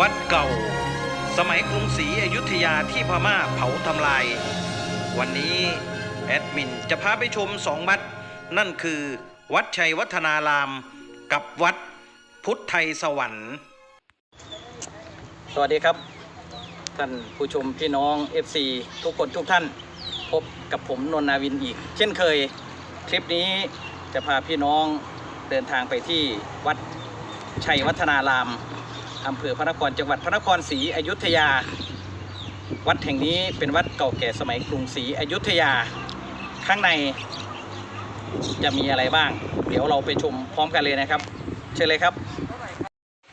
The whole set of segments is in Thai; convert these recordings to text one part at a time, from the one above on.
วัดเก่า สมัยกรุงศรีอยุธยาที่พม่าเผาทำลาย วันนี้แอดมินจะพาไปชมสองวัด นั่นคือ วัดชัยวัฒนาราม กับวัดพุทธไทยสวรรค์ สวัสดีครับ ท่านผู้ชมพี่น้อง FC ทุกคนทุกท่านพบกับผมนนนาวินอีก เช่นเคยคลิปนี้จะพาพี่น้องเดินทางไปที่วัดชัยวัฒนาราม อำเภอพระนครจังหวัดพระนครศรีอยุธยา วัดแห่งนี้เป็นวัดเก่าแก่สมัยกรุงศรีอยุธยา ข้างในจะมีอะไรบ้าง เดี๋ยวเราไปชมพร้อมกันเลยนะครับ เชิญเลยครับ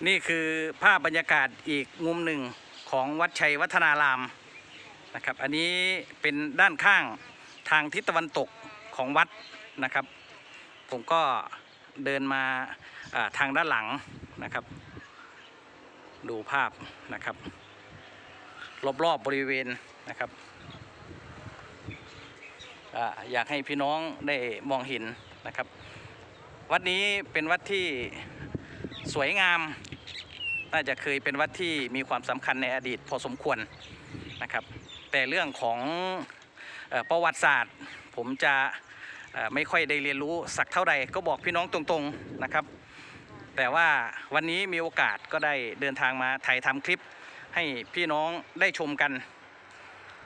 นี่คือภาพบรรยากาศอีกมุมหนึ่งของวัดชัยวัฒนารามนะครับ อันนี้เป็นด้านข้างทางทิศตะวันตกของวัดนะครับ ผมก็เดินมาาทางด้านหลังนะครับ ดูภาพนะครับ รอบๆบบริเวณนะครับอยากให้พี่น้องได้มองเห็นนะครับ วัดนี้เป็นวัดที่สวยงาม น่าจะเคยเป็นวัดที่มีความสำคัญในอดีตพอสมควรนะครับ แต่เรื่องของอประวัติศาสตร์ ผมจะไม่ค่อยได้เรียนรู้สักเท่าใดก็บอกพี่น้องตรงๆนะครับ แต่ว่าวันนี้มีโอกาสก็ได้เดินทางมาถ่ายทำคลิปให้พี่น้องได้ชมกัน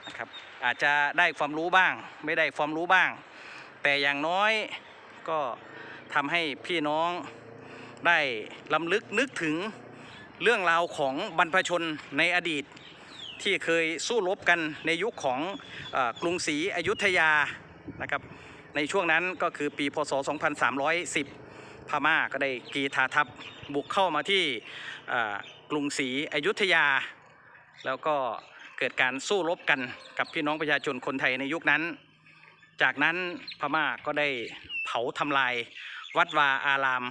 นะครับอาจจะได้ความรู้บ้าง ไม่ได้ความรู้บ้าง แต่อย่างน้อยก็ทำให้พี่น้องได้ลำลึกนึกถึงเรื่องราวของบรรพชนในอดีต ที่เคยสู้รบกันในยุคของอกรุงศรีอยุธยานะครับในช่วงนั้นก็คือปีพศ 2310 พม่าก็ได้กีทาทัพบุกเข้ามาที่กรุงศรีอยุธยา แล้วก็เกิดการสู้รบกันกับพี่น้องประชาชนคนไทยในยุคนั้น จากนั้นพม่าก็ได้เผาทำลายวัดวาอาราม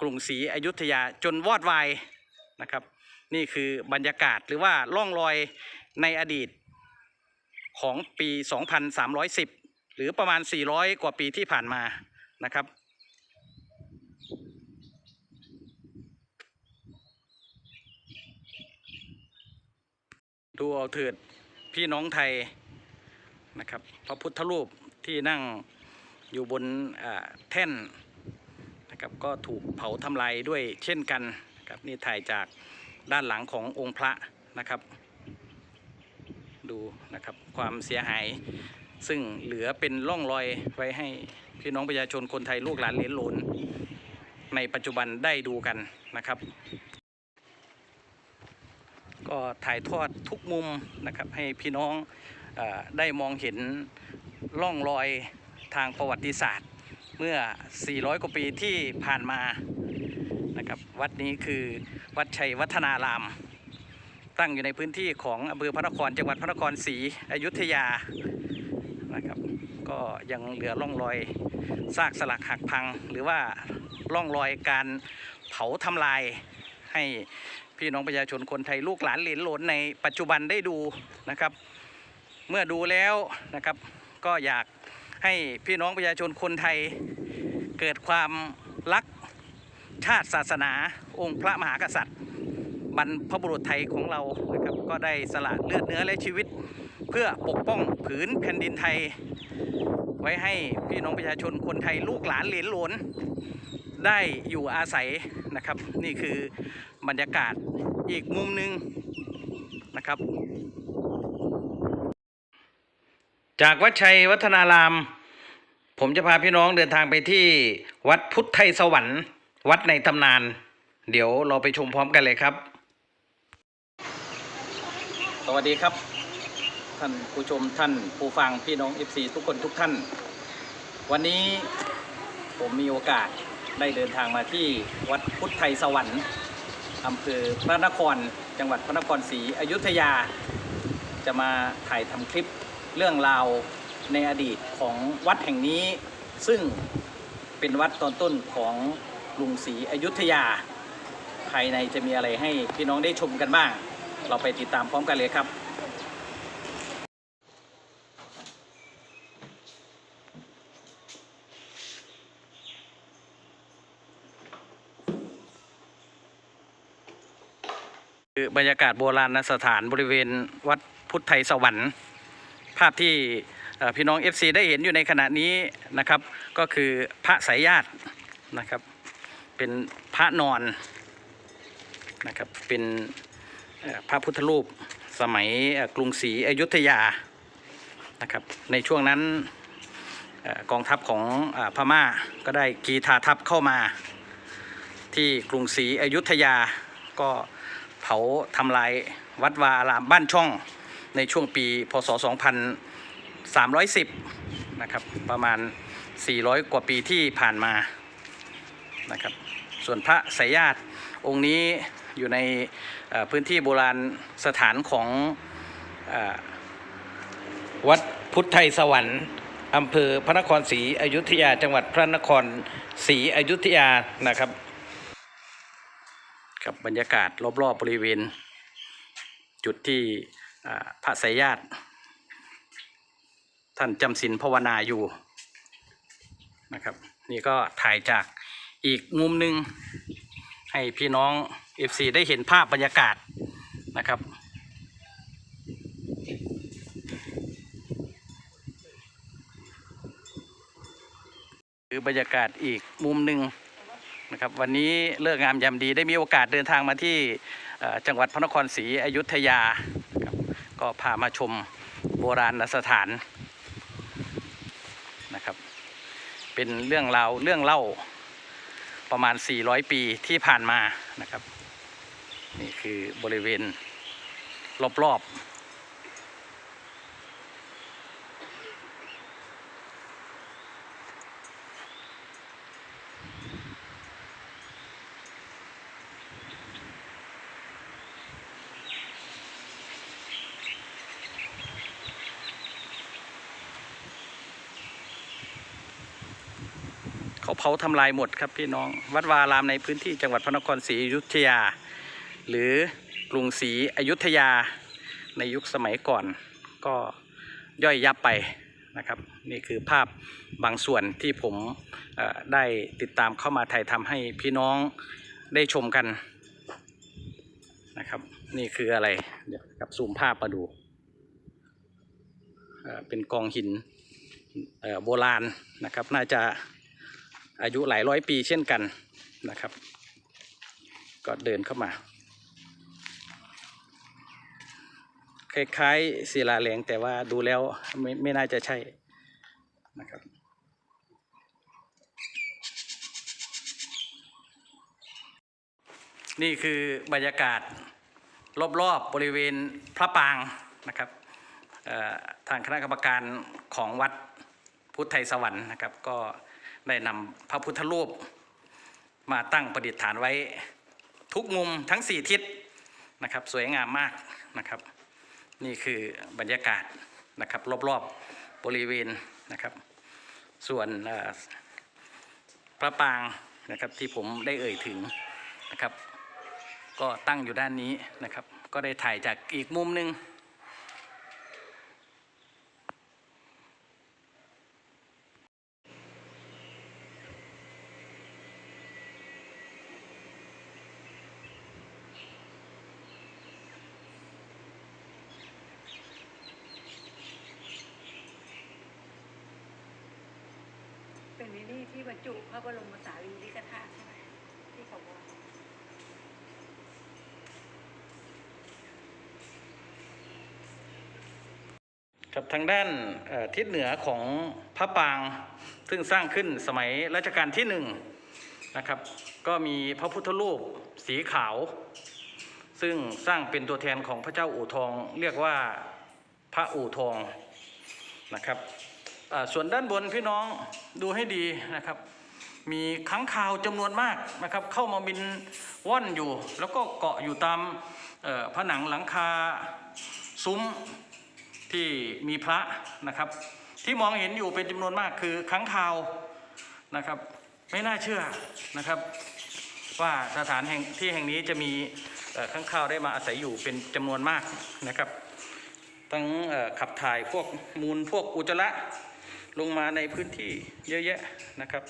กรุงศรีอยุธยาจนวอดวายนะครับ นี่คือบรรยากาศหรือว่าล่องรอยในอดีตของปี 2310 หรือประมาณ 400 กว่าปีที่ผ่านมานะครับ ดูเอาเถิดพี่น้องไทยนะครับ พระพุทธรูปที่นั่งอยู่บนแท่นนะครับก็ถูกเผาทำลายด้วยเช่นกันครับนี่ถ่ายจากด้านหลังขององค์พระนะครับ ดูนะครับความเสียหาย ซึ่งเหลือเป็นร่องรอยไว้ให้พี่น้องประชาชนคนไทยลูกหลานเหลนหลนในปัจจุบันได้ดูกันนะครับ ก็ถ่ายทอดทุกมุมนะครับให้พี่น้องออได้มองเห็นร่องรอยทางประวัติศาสตร์ เมื่อ 400 กว่าปีที่ผ่านมานะครับวัดนี้คือวัดชัยวัฒนาราม ตั้งอยู่ในพื้นที่ของอำเภอพระนครจังหวัดพระนครศรีอยุธยานะครับก็ยังเหลือร่องรอยซากสลักหักพัง หรือว่าร่องรอยการเผาทำลายให้ พี่น้องประชาชนคนไทยลูกหลานเหลนหลนในปัจจุบันได้ดูนะครับ เมื่อดูแล้วนะครับก็อยากให้พี่น้องประชาชนคนไทยเกิดความรักชาติศาสนา องค์พระมหากษัตริย์บรรพบุรุษไทยของเรานะครับก็ได้สละเลือดเนื้อและชีวิต เพื่อปกป้องผืนแผ่นดินไทย ไว้ให้พี่น้องประชาชนคนไทยลูกหลานเหลนหลนได้อยู่อาศัยนะครับ นี่คือ บรรยากาศอีกมุมหนึ่งนะครับ จากวัดชัยวัฒนาราม ผมจะพาพี่น้องเดินทางไปที่วัดพุทธไทยสวรรค์ วัดในตำนาน เดี๋ยวเราไปชมพร้อมกันเลยครับ สวัสดีครับ ท่านผู้ชมท่านผู้ฟังพี่น้อง FC ทุกคนทุกท่าน วันนี้ผมมีโอกาสได้เดินทางมาที่วัดพุทธไทยสวรรค์ อำเภอพระนคร จังหวัดพระนครศรีอยุธยา จะมาถ่ายทำคลิปเรื่องราวในอดีตของวัดแห่งนี้ ซึ่งเป็นวัดตอนต้นของกรุงศรีอยุธยา ภายในจะมีอะไรให้พี่น้องได้ชมกันบ้าง เราไปติดตามพร้อมกันเลยครับ คือบรรยากาศโบราณสถานบริเวณวัดพุทธไทยสวรรค์ ภาพที่พี่น้อง FC ได้เห็นอยู่ในขณะนี้นะครับ ก็คือพระสายญาตินะครับ เป็นพระนอนนะครับเป็นพระพุทธรูปสมัยกรุงศรีอยุธยานะครับ ในช่วงนั้นกองทัพของอพม่าก็ได้กีทาทัพเข้ามา ที่กรุงศรีอยุธยาก็ เผาทำลายวัดวาอารามบ้านช่องในช่วงปีพศ 2310 นะครับ ประมาณ 400 กว่าปีที่ผ่านมานะครับ ส่วนพระสายญาติองค์นี้อยู่ในพื้นที่โบราณสถานของอวัดพุทธไทยสวรรค์อำเภอพระนครศรีอยุธยา จังหวัดพระนครศรีอยุธยานะครับ กับบรรยากาศรอบๆบบริเวณ จุดที่พระสายญาติ ท่านจำศีลภาวนาอยู่นะครับ นี่ก็ถ่ายจากอีกมุมหนึ่งให้พี่น้อง FC ได้เห็นภาพบรรยากาศนะครับคือบรรยากาศอีกมุมหนึ่ง นะครับวันนี้เลิกงามยามดีได้มีโอกาสเดินทางมาที่จังหวัดพระนครศรีอยุธยาครับก็พามาชมโบราณสถานนะครับเป็นเรื่องราวเรื่องเล่าประมาณ 400 ปีที่ผ่านมานะครับ นี่คือบริเวณรอบๆ ผาทำลายหมดครับพี่น้อง วัดวารามในพื้นที่จังหวัดพระนครศรีอยุธยา หรือกรุงศรีอยุธยาในยุคสมัยก่อนก็ย่อยยับไปนะครับ นี่คือภาพบางส่วนที่ผมได้ติดตามเข้ามาถ่ายทำให้พี่น้องได้ชมกันนะครับ นี่คืออะไรเดี๋ยวกับซูมภาพมาดู เป็นกองหินโบราณนะครับ น่าจะ อายุหลายร้อยปีเช่นกันนะครับ ก็เดินเข้ามา คล้ายๆศิลาแรงแต่ว่าดูแล้วไม่ไม่น่าจะใช่นะครับนี่คือบรรยากาศรอบๆบริเวณพระปางนะครับทางคณะกรรมการของวัดพุทธไทยสวรรค์นะครับ ก็ ได้นำพระพุทธรูป มาตั้งประดิษฐานไว้ทุกมุมทั้งสี่ทิศนะครับ สวยงามมากนะครับ นี่คือบรรยากาศนะครับ รอบๆบริเวณนะครับ ส่วนพระปรางนะครับที่ผมได้เอ่ยถึงนะครับ ก็ตั้งอยู่ด้านนี้นะครับ ก็ได้ถ่ายจากอีกมุมหนึ่ง เป็นนี่ที่บรรจุพระบรมสารีริกธาตุใช่ไหมที่เขาว่าครับทางด้านทิศเหนือของพระปราง ซึ่งสร้างขึ้นสมัยรัชกาลที่หนึ่งนะครับ ก็มีพระพุทธรูปสีขาว ซึ่งสร้างเป็นตัวแทนของพระเจ้าอู่ทอง เรียกว่าพระอู่ทองนะครับ ส่วนด้านบนพี่น้องดูให้ดีนะครับ มีค้างคาวจำนวนมากนะครับ เข้ามาบินว่อนอยู่ แล้วก็เกาะอยู่ตามผนังหลังคาซุ้มที่มีพระนะครับ ที่มองเห็นอยู่เป็นจำนวนมากคือค้างคาวนะครับ ไม่น่าเชื่อนะครับ ว่าสถานแห่งที่แห่งนี้จะมีเอ่อค้างคาวได้มาอาศัยอยู่เป็นจำนวนมากนะครับทั้งขับถ่ายพวกมูลพวกอุจจาระ ลงมาในพื้นที่เยอะแยะนะครับ